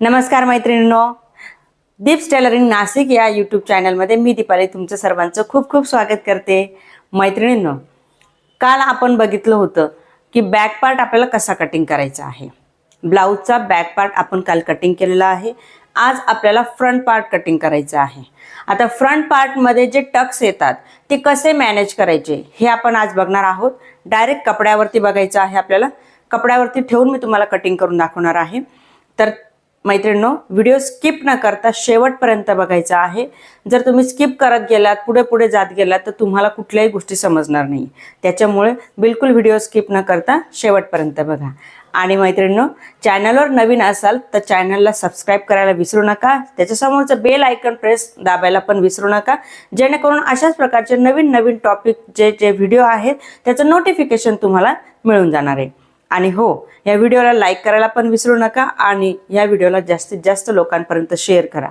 नमस्कार मैत्रिणींनो. दीप्स टेलरिंग नाशिक या यूट्यूब चॅनलमध्ये मी दीपाली तुमचं सर्वांचं खूप खूप स्वागत करते. मैत्रिणींनो काल आपण बघितलं होतं की बॅक पार्ट आपल्याला कसा कटिंग करायचा आहे. ब्लाऊजचा बॅक पार्ट आपण काल कटिंग केलेला आहे. आज आपल्याला फ्रंट पार्ट कटिंग करायचं आहे. आता फ्रंट पार्टमध्ये जे टक्स येतात ते कसे मॅनेज करायचे हे आपण आज बघणार आहोत. डायरेक्ट कपड्यावरती बघायचं आहे आपल्याला. कपड्यावरती ठेवून मी तुम्हाला कटिंग करून दाखवणार आहे. तर मैत्रिणींनो व्हिडिओ स्किप न करता शेवटपर्यंत बघायचा आहे. जर तुम्ही स्किप करत गेलात पुढे पुढे जात गेलात तर तुम्हाला कुठल्याही गोष्टी समजणार नाही. त्याच्यामुळे बिलकुल व्हिडिओ स्किप न करता शेवटपर्यंत बघा. आणि मैत्रिणींनो चॅनलवर नवीन असाल तर चॅनलला सबस्क्राईब करायला विसरू नका. त्याच्यासमोरचं बेल आयकन प्रेस दाबायला पण विसरू नका. जेणेकरून अशाच प्रकारचे नवीन नवीन टॉपिक जे जे व्हिडिओ आहेत त्याचं नोटिफिकेशन तुम्हाला मिळून जाणार आहे. आणि हो या व्हिडिओला लाईक करायला पण विसरू नका आणि या व्हिडिओला जास्तीत जास्त लोकांपर्यंत शेअर करा.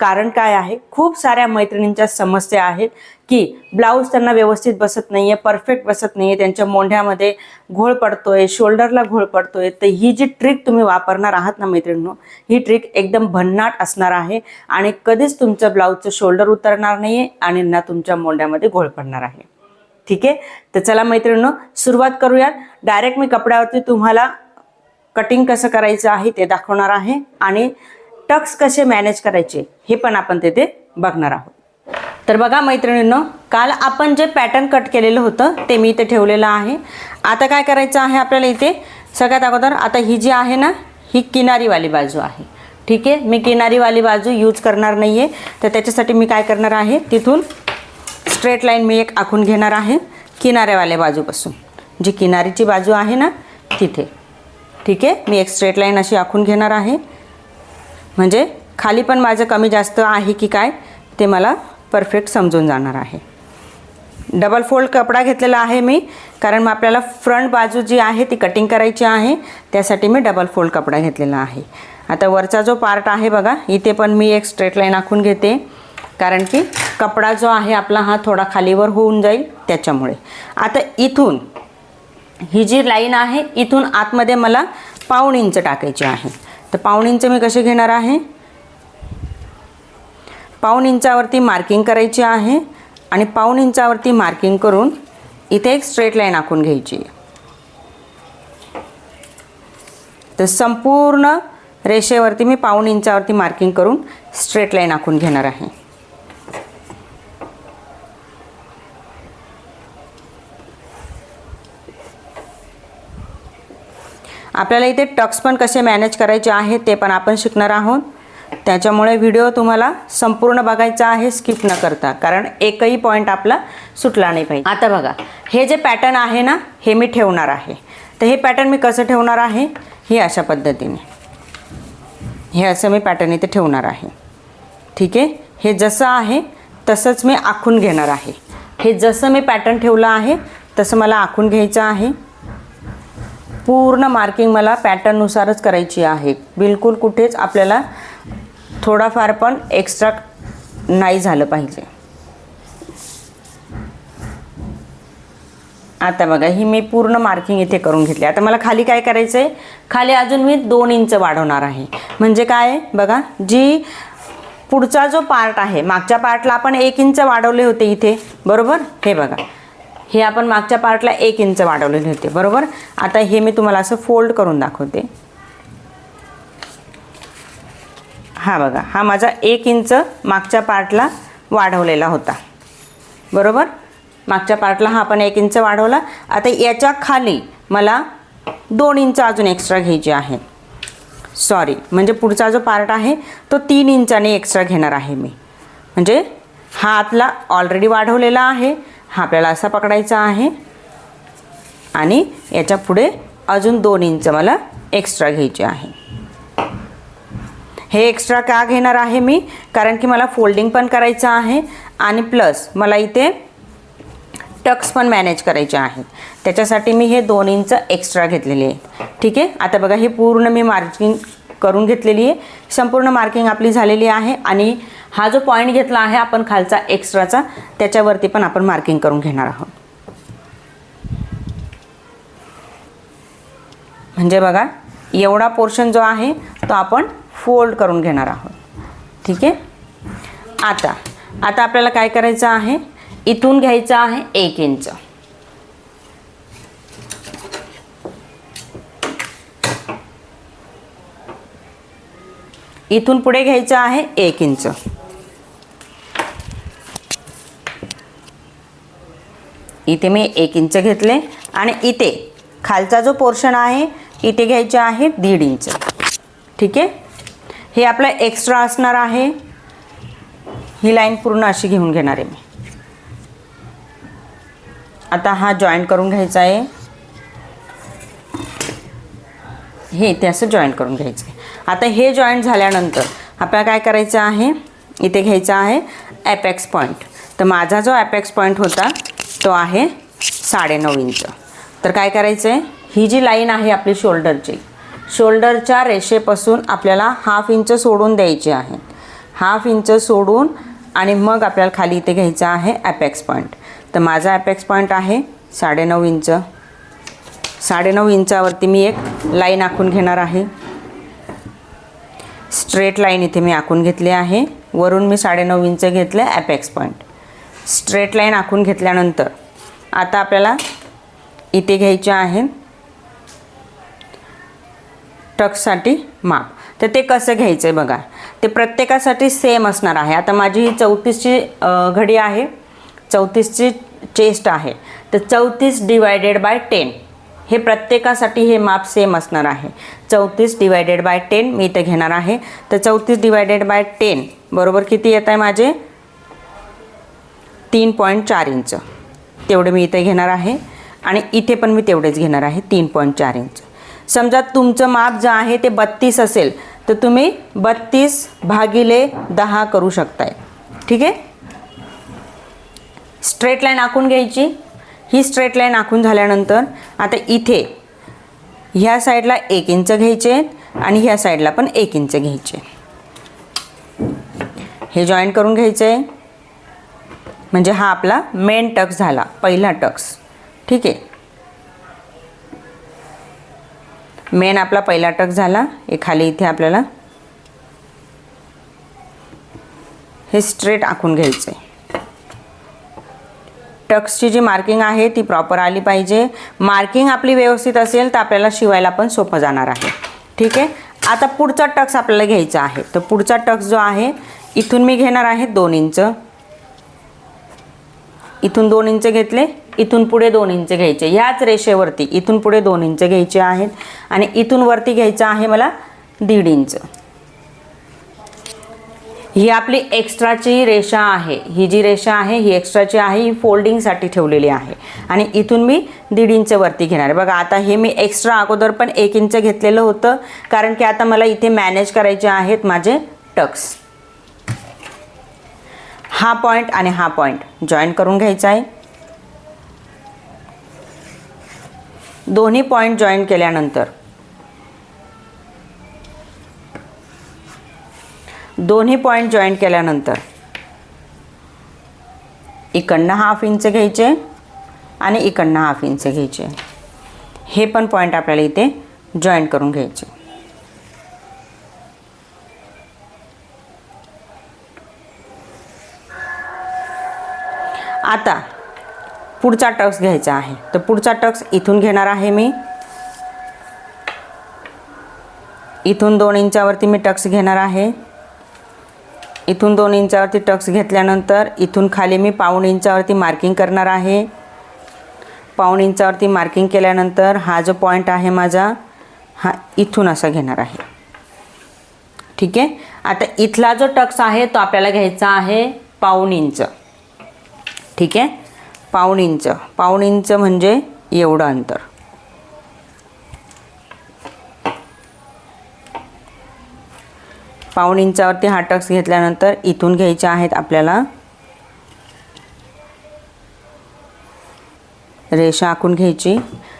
कारण काय आहे खूप साऱ्या मैत्रिणींच्या समस्या आहेत की ब्लाऊज त्यांना व्यवस्थित बसत नाही आहे परफेक्ट बसत नाही आहे त्यांच्या मोंढ्यामध्ये घोळ पडतोय शोल्डरला घोळ पडतोय. तर ही जी ट्रिक तुम्ही वापरणार आहात ना मैत्रिणींनो ही ट्रिक एकदम भन्नाट असणार आहे आणि कधीच तुमचं ब्लाऊजचं शोल्डर उतरणार नाही आहे आणि ना तुमच्या मोंढ्यामध्ये घोळ पडणार आहे. ठीक आहे? तर चला मैत्रिणींनो सुरुवात करूयात. डायरेक्ट मी कपड्यावरती तुम्हाला कटिंग कसं करायचं आहे ते दाखवणार आहे आणि टक्स कसे मॅनेज करायचे हे पण आपण तिथे बघणार आहोत. तर बघा मैत्रिणींनो काल आपण जे पॅटर्न कट केलेलं होतं ते मी इथे ठेवलेलं आहे. आता काय करायचं आहे आपल्याला इथे? सगळ्यात अगोदर आता ही जी आहे ना ही किनारीवाली बाजू आहे. ठीक आहे? मी किनारीवाली बाजू यूज करणार नाही आहे तर त्याच्यासाठी मी काय करणार आहे? तिथून स्ट्रेट लाईन मी एक आखून घेणार आहे. किनाऱ्यावाल्या बाजूपासून. जी किनारीची बाजू आहे ना तिथे. ठीक आहे? मी एक स्ट्रेट लाईन अशी आखून घेणार आहे. म्हणजे खाली पण माझं कमी जास्त आहे की काय ते मला परफेक्ट समजून जाणार आहे. डबल फोल्ड कपडा घेतलेला आहे मी कारण मग आपल्याला फ्रंट बाजू जी आहे ती कटिंग करायची आहे त्यासाठी मी डबल फोल्ड कपडा घेतलेला आहे. आता वरचा जो पार्ट आहे बघा इथे पण मी एक स्ट्रेट लाईन आखून घेते. कारण की कपडा जो आहे आपला हा थोडा खालीवर होऊन जाईल त्याच्यामुळे. आता इथून ही जी लाईन आहे इथून आतमध्ये मला पाऊण इंच टाकायची आहे. तर पाऊण इंच मी कसे घेणार आहे? पाऊण इंचावरती मार्किंग करायची आहे आणि पाऊण इंचावरती मार्किंग करून इथे एक स्ट्रेट लाईन आखून घ्यायची. तर संपूर्ण रेषेवरती मी पाऊण इंचावरती मार्किंग करून स्ट्रेट लाईन आखून घेणार आहे. आपल्याला इथे टक्स पण कसे मॅनेज करायचे आहे ते पण आपण शिकणार आहोत. त्याच्यामुळे व्हिडिओ तुम्हाला संपूर्ण बघायचा आहे स्किप न करता. कारण एकही पॉईंट आपला सुटला नाही पाहिजे. आता बघा हे जे पॅटर्न आहे ना हे मी ठेवणार आहे. तर हे पॅटर्न मी कसं ठेवणार आहे? हे अशा पद्धतीने. हे असं मी पॅटर्न इथे ठेवणार आहे. ठीक आहे? हे जसं आहे तसंच मी आखून घेणार आहे. हे जसं मी पॅटर्न ठेवलं आहे तसं मला आखून घ्यायचं आहे. पूर्ण मार्किंग मला पॅटर्ननुसारच करायची आहे. बिलकुल कुठेच आपल्याला थोडाफार पण एक्स्ट्रा नाही झालं पाहिजे. आता बघा ही मी पूर्ण मार्किंग इथे करून घेतली. आता मला खाली काय करायचं आहे खाली अजून मी दोन इंच वाढवणार आहे. म्हणजे काय? बघा जी पुढचा जो पार्ट आहे मागच्या पार्टला आपण एक इंच वाढवले होते इथे. बरोबर? हे बघा. हे आपण मागच्या पार्टला एक इंच वाढवलेले होते बरोबर? आता हे मी तुम्हाला असं फोल्ड करून दाखवते. हा बघा हा माझा एक इंच मागच्या पार्टला वाढवलेला होता. बरोबर? मागच्या पार्टला हा आपण एक इंच वाढवला. आता याच्या खाली मला दोन इंच अजून एक्स्ट्रा घ्यायचे आहे सॉरी म्हणजे पुढचा जो पार्ट आहे तो तीन इंचाने एक्स्ट्रा घेणार आहे मी. म्हणजे हा आतला ऑलरेडी वाढवलेला आहे हा आपल्याला असा पकडायचा आहे. आणि याच्यापुढे अजून दोन इंच मला एक्स्ट्रा घ्यायचे आहे. हे एक्स्ट्रा का घेणार आहे मी? कारण की मला फोल्डिंग पण करायचं आहे आणि प्लस मला इथे टक्स पण मॅनेज करायचे आहेत. त्याच्यासाठी मी हे दोन इंच एक्स्ट्रा घेतलेली आहे ठीक आहे? आता बघा हे पूर्ण मी मार्जिन करून घेतलेली आहे. संपूर्ण मार्किंग आपली झालेली आहे आणि हा जो पॉईंट घेतला आहे आपण खालचा एक्स्ट्राचा त्याच्यावरती पण आपण मार्किंग करून घेणार आहोत. म्हणजे बघा एवढा पोर्शन जो आहे तो आपण फोल्ड करून घेणार आहोत. ठीक आहे? आता आता आपल्याला काय करायचं आहे? इथून घ्यायचं आहे एक इंच इथून पुढे घ्यायचं आहे एक इंच. इथे मी एक इंच घेतले आणि इथे खालचा जो पोर्शन आहे इथे घ्यायचे आहे दीड इंच. ठीक आहे? हे आपलं एक्स्ट्रा असणार आहे. ही लाईन पूर्ण अशी घेऊन घेणार आहे मी. आता हा जॉईंट करून घ्यायचा आहे. हे इथे असं जॉईंट करून घ्यायचं आहे. आता हे जॉईंट झाल्यानंतर आपल्याला काय करायचं आहे? इथे घ्यायचं आहे ॲपॅक्स पॉईंट तर माझा जो ॲपॅक्स पॉईंट होता तो आहे साडेनऊ इंच. तर काय करायचं आहे ही जी लाईन आहे आपली शोल्डरची शोल्डरच्या रेषेपासून आपल्याला हाफ इंच सोडून द्यायची आहे. हाफ इंच सोडून आणि मग आपल्याला खाली इथे घ्यायचं आहे ॲपॅक्स पॉईंट तर माझा ॲपॅक्स पॉईंट आहे साडेनऊ इंच. साडेनऊ इंचावरती मी एक लाईन आखून घेणार आहे. स्ट्रेट लाईन इथे मी आखून घेतली आहे. वरून मी साडेनऊ इंच घेतलं ॲपेक्स पॉईंट स्ट्रेट लाईन आखून घेतल्यानंतर आता आपल्याला इथे घ्यायचे आहे. टक्ससाठी माप. तर ते कसं घ्यायचं आहे बघा. ते प्रत्येकासाठी सेम असणार आहे. आता माझी ही चौतीसची घडी आहे. चौतीसची चेस्ट आहे. तर चौतीस डिवायडेड बाय टेन हे प्रत्येकासाठी हे माप सेम असणार आहे. चौतीस डिवायडेड बाय टेन मी इथे घेणार आहे. तर चौतीस डिवायडेड बाय टेन बरोबर किती येत आहे माझे? तीन पॉईंट चार इंच. तेवढे मी इथे घेणार आहे. आणि इथे पण मी तेवढेच घेणार आहे तीन पॉईंट चार इंच. समजा तुमचं माप जे आहे ते बत्तीस असेल तर तुम्ही बत्तीस भागिले दहा करू शकताय. ठीक आहे? स्ट्रेट लाईन आखून घ्यायची. ही स्ट्रेट लाईन आखून झाल्यानंतर आता इथे ह्या साईडला एक इंच घ्यायचे आणि ह्या साईडला पण एक इंच घ्यायचे. हे जॉईंट करून घ्यायचं. आहे म्हणजे हा आपला मेन टक्स झाला पहिला टक्स ठीक आहे? मेन आपला पहिला टक्स झाला. हे खाली इथे आपल्याला हे स्ट्रेट आखून घ्यायचं. आहे टक्सची जी मार्किंग आहे ती प्रॉपर आली पाहिजे. मार्किंग आपली व्यवस्थित असेल तर आपल्याला शिवायला पण सोपं जाणार आहे. ठीक आहे? आता पुढचा टक्स आपल्याला घ्यायचा आहे. तर पुढचा टक्स जो आहे इथून मी घेणार आहे दोन इंच. इथून दोन इंच घेतले इथून पुढे दोन इंच घ्यायचे. ह्याच रेषेवरती इथून पुढे दोन इंच घ्यायचे आहेत. आणि इथून वरती घ्यायचं आहे मला दीड इंच. ही आपली एक्स्ट्राची रेषा आहे. ही जी रेषा आहे ही एक्स्ट्राची आहे ही फोल्डिंगसाठी ठेवलेली आहे. आणि इथून मी दीड इंच वरती घेणार आहे. बघा आता हे मी एक्स्ट्रा अगोदर पण एक इंच घेतलेलं होतं कारण की आता मला इथे मॅनेज करायचे आहेत माझे टक्स हा पॉईंट आणि हा पॉईंट जॉईन करून घ्यायचा आहे. दोन्ही पॉईंट जॉईन केल्यानंतर दोन्ही पॉईंट जॉईन केल्यानंतर. इकडनं हाफ इंच घ्यायचे आणि इकडनं हाफ इंच घ्यायचे. हे पण पॉईंट आपल्याला इथे जॉईंट करून घ्यायचे. आता पुढचा टक्स घ्यायचा आहे. तर पुढचा टक्स इथून घेणार आहे मी. इथून दोन इंचावरती मी टक्स घेणार आहे. इथून दोन इंचावरती टक्स घेतल्यानंतर इथून खाली मी पाऊण इंचावरती मार्किंग करणार आहे. पाऊण इंचावरती मार्किंग केल्यानंतर हा जो पॉईंट आहे माझा हा इथून असा घेणार आहे. ठीक आहे? आता इथला जो टक्स आहे तो आपल्याला घ्यायचा आहे पाऊण इंच. ठीक आहे? पाऊण इंच. पाऊण इंच म्हणजे एवढं अंतर. पाऊण इंचावरती हा टक्स घेतल्यानंतर इथून घ्यायचे आहेत आपल्याला. रेषा आखून घ्यायची.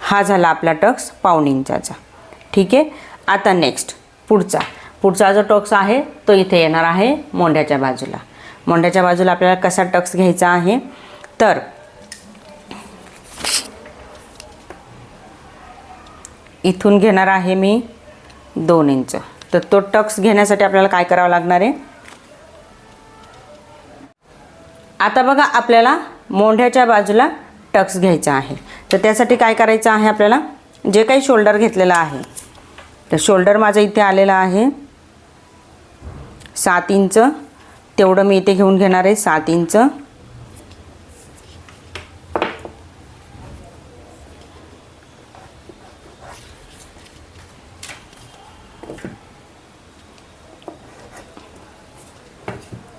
हा झाला आपला टक्स पाऊण इंचाचा. ठीक आहे? आता नेक्स्ट पुढचा. पुढचा जो टक्स आहे तो इथे येणार आहे मोंढ्याच्या बाजूला. मोंढ्याच्या बाजूला आपल्याला कसा टक्स घ्यायचा आहे? तर इथून घेणार आहे मी दोन इंच. तर तो टक्स घेण्यासाठी आपल्याला काय करावं लागणार आहे? आता बघा आपल्याला मोंढ्याच्या बाजूला टक्स घ्यायचा आहे. तर त्यासाठी काय करायचं आहे आपल्याला? जे काही शोल्डर घेतलेलं आहे. तर शोल्डर माझं इथे आलेलं आहे. सात इंच. तेवढं मी इथे घेऊन घेणार आहे सात इंच.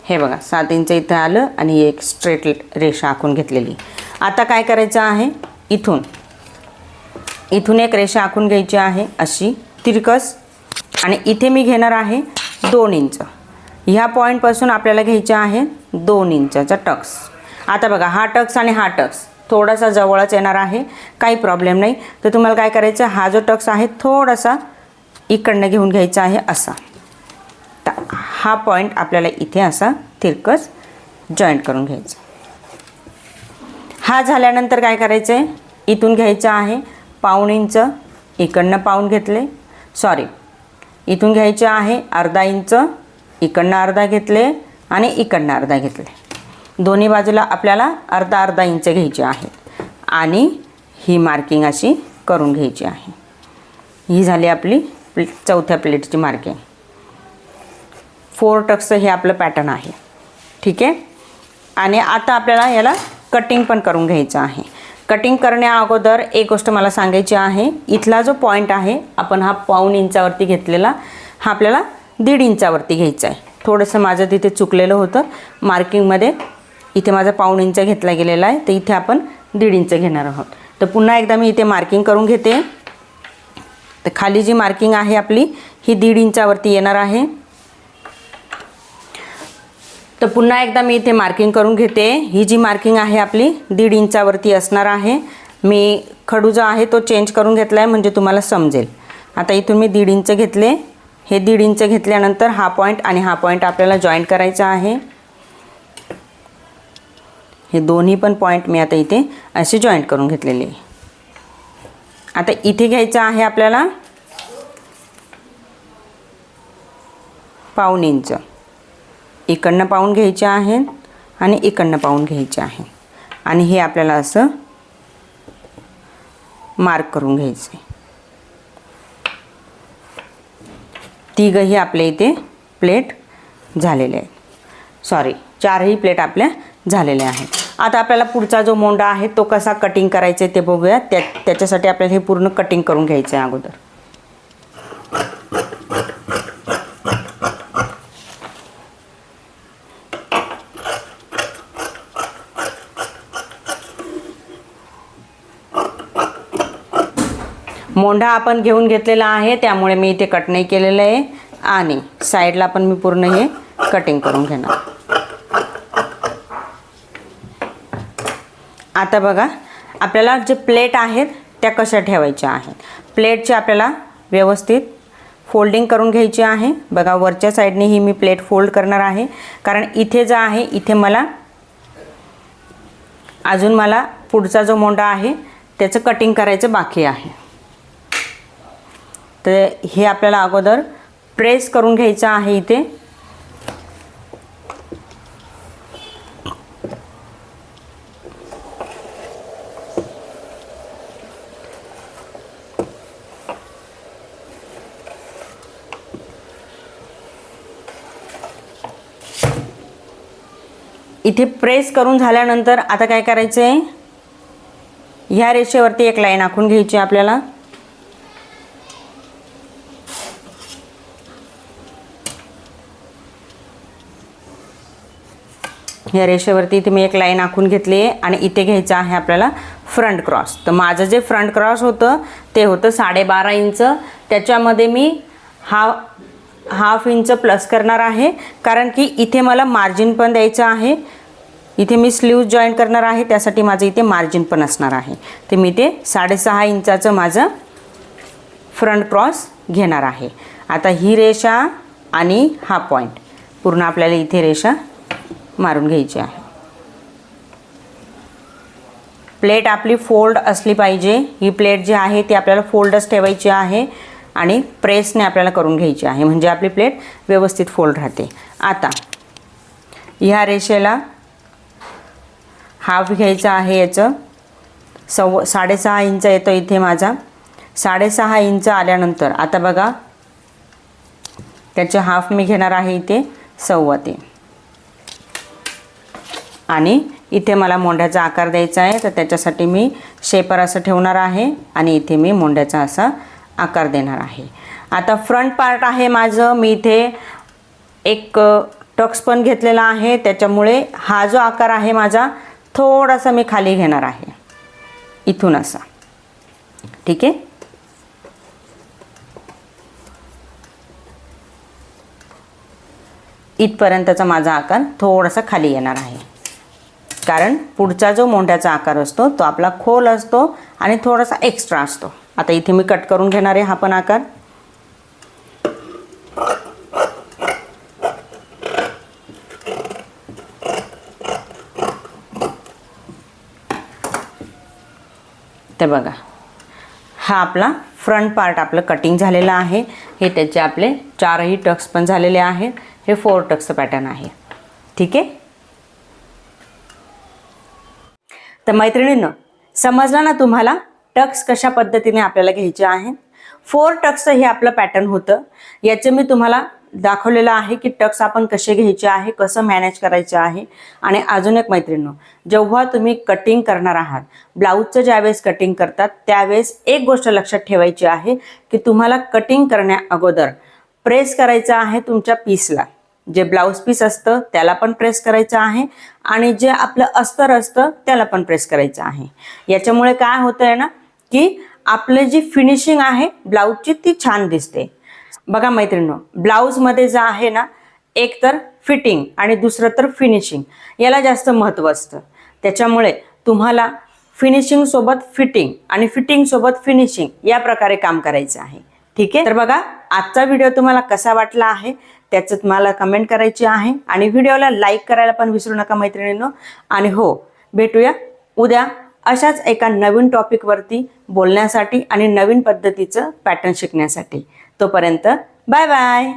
हे बघा सात इंच इथं आलं आणि एक स्ट्रेट रेषा आखून घेतलेली. आता काय करायचं आहे? इथून. इथून एक रेषा आखून घ्यायची आहे अशी तिरकस. आणि इथे मी घेणार आहे दोन इंच. ह्या पॉईंटपासून आपल्याला घ्यायचे आहे दोन इंचाचा टक्स. आता बघा हा टक्स आणि हा टक्स. थोडासा जवळच येणार आहे काही प्रॉब्लेम नाही. तर तुम्हाला काय करायचं हा जो टक्स आहे थोडासा इकडनं घेऊन घ्यायचा आहे असा. हा पॉईंट आपल्याला इथे असा तिरकस जॉईंट करून घ्यायचा. हा झाल्यानंतर काय करायचं आहे इथून घ्यायचं आहे पाऊण इंच इकडनं पाऊण घेतले. सॉरी इथून घ्यायचे आहे अर्धा इंच इकडनं अर्धा घेतले आणि इकडनं अर्धा घेतले. दोन्ही बाजूला आपल्याला अर्धा अर्धा इंच घ्यायचे आहे आणि ही मार्किंग अशी करून घ्यायची आहे. ही झाली आपली प्ले चौथ्या प्लेटची मार्किंग. फोर टक्सचं हे आपलं पॅटर्न आहे. ठीक आहे? आणि आता आपल्याला याला कटिंग पण करून घ्यायचं आहे. कटिंग करण्या अगोदर एक गोष्ट मला सांगायची आहे. इथला जो पॉईंट आहे आपण हा पाऊण इंचावरती घेतलेला हा आपल्याला दीड इंचावरती घ्यायचा आहे. थोडंसं माझं तिथे चुकलेलं होतं. मार्किंगमध्ये इथे माझा पाऊण इंच घेतला गेलेला आहे तर इथे आपण दीड इंच घेणार आहोत. तर पुन्हा एकदा मी इथे मार्किंग करून घेते. तर खाली जी मार्किंग आहे आपली ही दीड इंचावरती येणार आहे. तर पुन्हा एकदा मी इथे मार्किंग करून घेते. ही जी मार्किंग आहे आपली दीड इंचावरती असणार आहे. मी खडू जो आहे तो चेंज करून घेतला आहे म्हणजे तुम्हाला समजेल. आता इथून मी दीड इंच घेतले. हे दीड इंच घेतल्यानंतर हा पॉईंट आणि हा पॉईंट आपल्याला जॉईंट करायचा आहे. हे दोन्ही पण पॉईंट मी आता इथे असे जॉईंट करून घेतलेले. आता इथे घ्यायचं आहे आपल्याला पाऊन इंच. इकडनं पाहून घ्यायचे आहेत आणि इकडनं पाहून घ्यायचे आहे. आणि हे आपल्याला असं मार्क करून घ्यायचं. आहे तिघही आपल्या इथे प्लेट झालेले आहेत. सॉरी चारही प्लेट आपल्या झालेल्या आहेत. आता आपल्याला पुढचा जो मोंडा आहे तो कसा कटिंग करायचा आहे ते बघूया. त्या त्याच्यासाठी आपल्याला हे पूर्ण कटिंग करून घ्यायचं आहे अगोदर. मोंढा आपण घेऊन घेतलेला आहे त्यामुळे मी इथे कट नाही केलेलं आहे. आणि साईडला पण मी पूर्ण हे कटिंग करून घेणार. आता बघा आपल्याला जे प्लेट आहेत त्या कशा ठेवायच्या आहेत? प्लेटची आपल्याला व्यवस्थित फोल्डिंग करून घ्यायची आहे. बघा वरच्या साईडने ही मी प्लेट फोल्ड करणार आहे. कारण इथे जे आहे इथे मला अजून मला पुढचा जो मोंडा आहे त्याचं कटिंग करायचं बाकी आहे. तर हे आपल्याला अगोदर प्रेस करून घ्यायचं आहे इथे. इथे प्रेस करून झाल्यानंतर आता काय करायचं आहे ह्या रेषेवरती एक लाईन आखून घ्यायची आपल्याला. या रेषेवरती इथे मी एक लाईन आखून घेतली आहे आणि इथे घ्यायचं आहे आपल्याला फ्रंट क्रॉस. तर माझं जे फ्रंट क्रॉस होतं ते होतं साडेबारा इंच. त्याच्यामध्ये मी हा हाफ इंच प्लस करणार आहे कारण की इथे मला मार्जिन पण द्यायचं आहे. इथे मी स्लीव जॉईन करणार आहे त्यासाठी माझं इथे मार्जिन पण असणार आहे. ते मी ते साडेसहा इंचाचं माझं फ्रंट क्रॉस घेणार आहे. आता ही रेषा आणि हा पॉईंट पूर्ण आपल्याला इथे रेषा मारून घ्यायची आहे. प्लेट आपली फोल्ड असली पाहिजे. ही प्लेट जी आहे ती आपल्याला फोल्डच ठेवायची आहे आणि प्रेसने आपल्याला करून घ्यायची आहे. म्हणजे आपली प्लेट व्यवस्थित फोल्ड राहते. आता ह्या रेषेला हाफ घ्यायचं आहे याचं. सव्वा साडेसहा इंच येतो इथे माझा. साडेसहा इंच आल्यानंतर आता बघा त्याचे हाफ मी घेणार आहे इथे सव्वा ते आणि इथे मला मोंढ्याचा आकार द्यायचा आहे तर त्याच्यासाठी मी शेपर असं ठेवणार आहे आणि इथे मी मोंढ्याचा असा आकार देणार आहे. आता फ्रंट पार्ट आहे माझं. मी इथे एक टक्स पण घेतलेला आहे. त्याच्यामुळे हा जो आकार आहे माझा थोडासा मी खाली घेणार आहे. इथून असा. ठीक आहे? इथपर्यंतचा माझा आकार थोडासा खाली येणार आहे. कारण पुढचा जो मोंढ्याचा आकार असतो तो आपला खोल असतो आणि थोडासा एक्स्ट्रा असतो. आता इथे मी कट करून घेणार आहे हा पण आकार. तर बघा. हा आपला फ्रंट पार्ट आपलं कटिंग झालेलं आहे. हे त्याचे आपले चारही टक्स पण झालेले आहेत. हे फोर टक्सचं पॅटर्न आहे. ठीक आहे? तर मैत्रिणींनो समजलं ना तुम्हाला? टक्स कशा पद्धतीने आपल्याला घ्यायचे आहेत? फोर टक्स हे आपलं पॅटर्न होतं. याचं मी तुम्हाला दाखवलेलं आहे की टक्स आपण कसे घ्यायचे आहे कसं मॅनेज करायचं आहे. आणि अजून एक मैत्रिणीनो जेव्हा तुम्ही कटिंग करणार आहात ब्लाऊजचं ज्यावेळेस कटिंग करतात त्यावेळेस एक गोष्ट लक्षात ठेवायची आहे की तुम्हाला कटिंग करण्या अगोदर प्रेस करायचं आहे तुमच्या पीसला जे ब्लाऊज पीस असतं त्याला पण प्रेस करायचं आहे. आणि जे आपलं अस्तर असतं त्याला पण प्रेस करायचं आहे. याच्यामुळे काय होतं आहे ना की आपली जी फिनिशिंग आहे ब्लाऊजची ती छान दिसते. बघा मैत्रिणी ब्लाऊजमध्ये जे आहे ना एक तर फिटिंग आणि दुसरं तर फिनिशिंग याला जास्त महत्त्व असतं. त्याच्यामुळे तुम्हाला फिनिशिंग सोबत फिटिंग आणि फिटिंग सोबत फिनिशिंग या प्रकारे काम करायचं आहे. ठीक आहे? तर बघा आजचा व्हिडिओ तुम्हाला कसा वाटला आहे त्याचं तुम्हाला कमेंट करायची आहे आणि व्हिडिओला लाईक करायला पण विसरू नका मैत्रिणींनो. आणि हो भेटूया उद्या अशाच एका नवीन टॉपिकवरती बोलण्यासाठी आणि नवीन पद्धतीचं पॅटर्न शिकण्यासाठी. तोपर्यंत बाय बाय